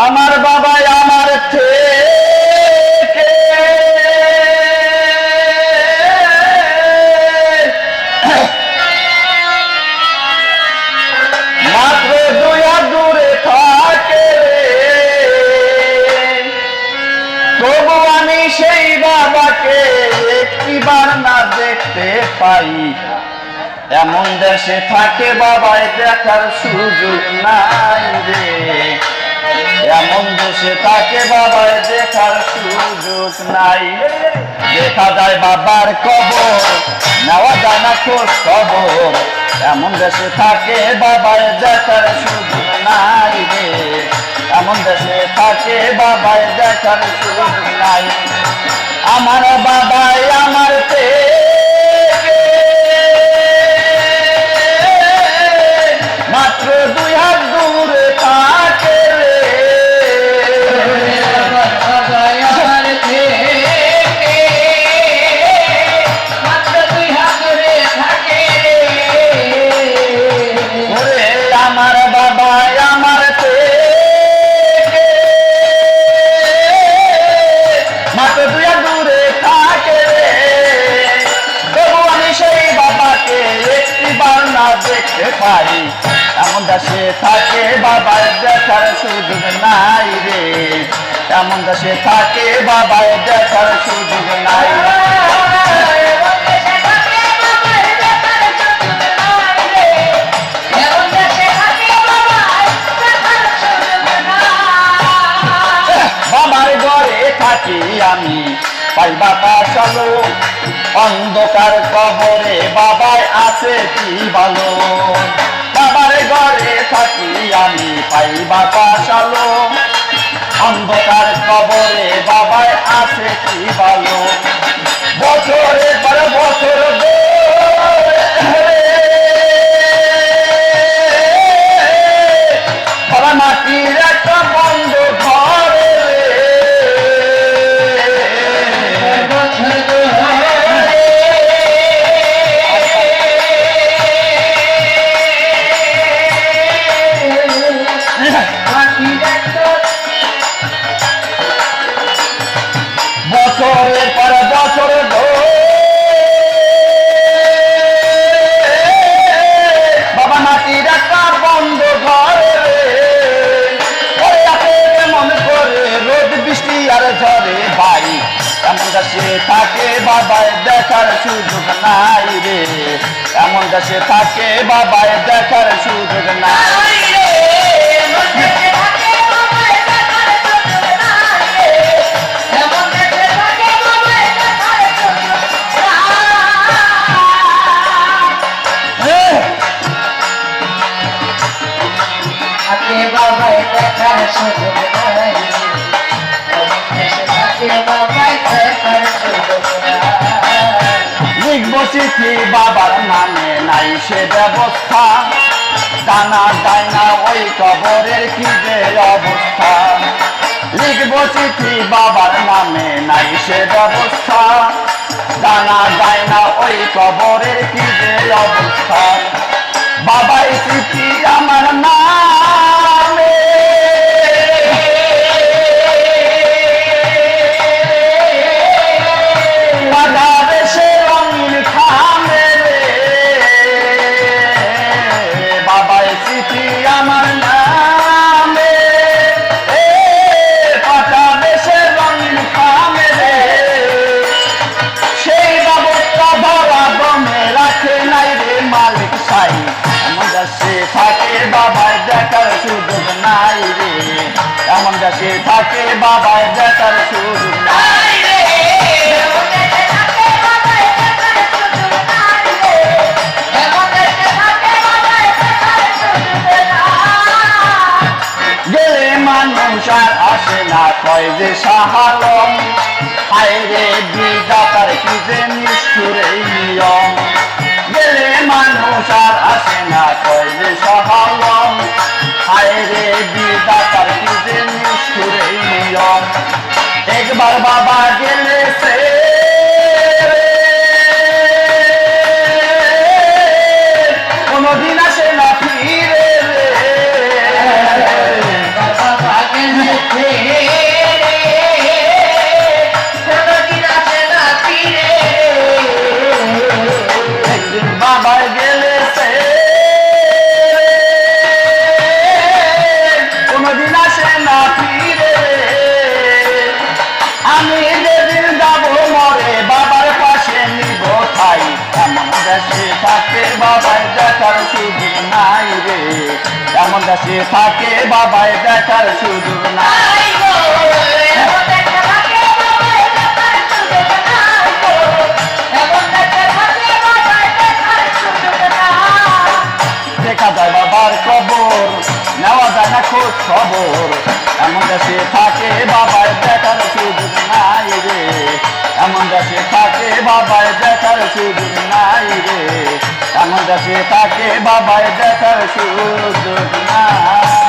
আমার বাবা আমার থেকে। মাত্র হাত দূরে থাকে তবু আমি সেই বাবাকে একটিবার না দেখতে পাই। এমন দেশে থাকে বাবায় দেখার সুযোগ নাই রে। এমন দেশে তাকে বাবায় দেখার সুযোগ নাই। দেখা যায় বাবার কবর, নেওয়া যায় না খোঁজ খবর। এমন দেশে থাকে বাবায় দেখার সুযোগ নাই রে। এমন দেশে থাকে বাবায় দেখার সুযোগ নাই। আমার বাবাই আমার থেকে দেখতে পাই এমন দেশে থাকে বাবার দেখার সুযোগ নাই রে। এমন দেশে থাকে বাবার দেখার সুযোগ নাই আমি। পাই বাবা, চলো। অন্ধকার কবরে বাবায় আছে কি ভালো অন্ধকার কবরে বাবায় আছে কি ভালো বাবায় দেখার সুযোগ নাই রে। এমন দেশে থাকে বাবায় দেখার সুযোগ নাই বাবাই চিঠি বাবার নামে নাই সে ব্যবস্থা। দানা দায়না ওই কবরের কি যে অবস্থা। লিখব চিঠি বাবার নামে নাই সে ব্যবস্থা। দানা দায়না ওই কবরের কি যে অবস্থা। বাবাই চিঠি এমন দেশে থাকে বাবায় দেখার সুযোগ নাই রে। এমন দেশে থাকে বাবায় দেখার সুযোগ নাই আর আসে না, কয় যে হায় রে বিদাতার কি যে নিষ্ঠুর নিয়ম। মানুষ আর আসে না কইলে যে সাহালম হায় রে বিদাতার কি যে নিষ্ঠুর নিয়ম। একবার এমন দেশে থাকে বাবায় দেখার সুযোগ নাই দেখা যায় বাবার কবর নেওয়া যায় না খোঁজ খবর। এমন দেশে থাকে বাবার দেখার সুযোগ নাই রে। এমন দেশে থাকে বাবার দেখার সুযোগ এমন তাকে বাবার দেখার সুযোগ নাই।